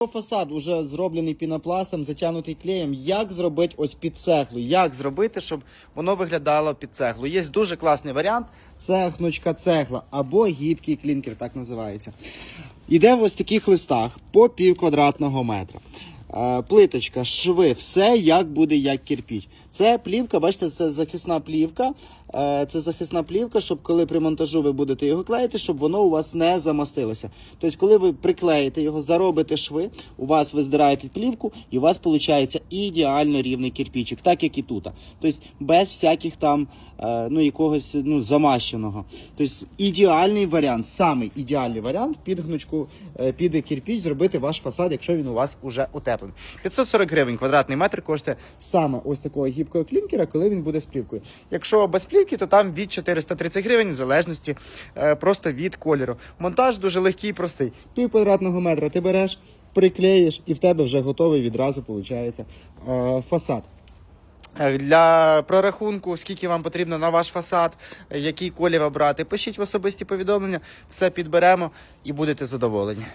Фасад уже зроблений пінопластом, затягнутий клеєм. Як зробити ось під цеглу? Як зробити, щоб воно виглядало під цеглу? Є дуже класний варіант. Це гнучка цегла або гібкий клінкер, так називається. Іде в ось таких листах по пів квадратного метра. Е, Плиточка, шви, все як буде, як кирпіч. Це плівка, бачите, це захисна плівка. Е, Це захисна плівка, щоб коли при монтажу ви будете його клеїти, щоб воно у вас не замастилося. Тобто, коли ви приклеїте його, заробите шви, у вас ви здираєте плівку, і у вас виходить ідеально рівний кирпічик, так як і тут. Тобто без всяких там е, ну, якогось ну, замащеного. Тобто ідеальний варіант, самий ідеальний варіант під гнучку, е, під кирпіч зробити ваш фасад, якщо він у вас уже утеплений. 540 гривень квадратний метр коштує саме ось такого гібкого клінкера, коли він буде з плівкою. Якщо без плівки, то там від 430 гривень, в залежності е, просто від кольору. Монтаж дуже легкий і простий. Пів квадратного метра ти береш, приклеїш, і в тебе вже готовий відразу виходить е, фасад. Е, Для прорахунку, скільки вам потрібно на ваш фасад, який колір обрати, пишіть в особисті повідомлення, все підберемо і будете задоволені.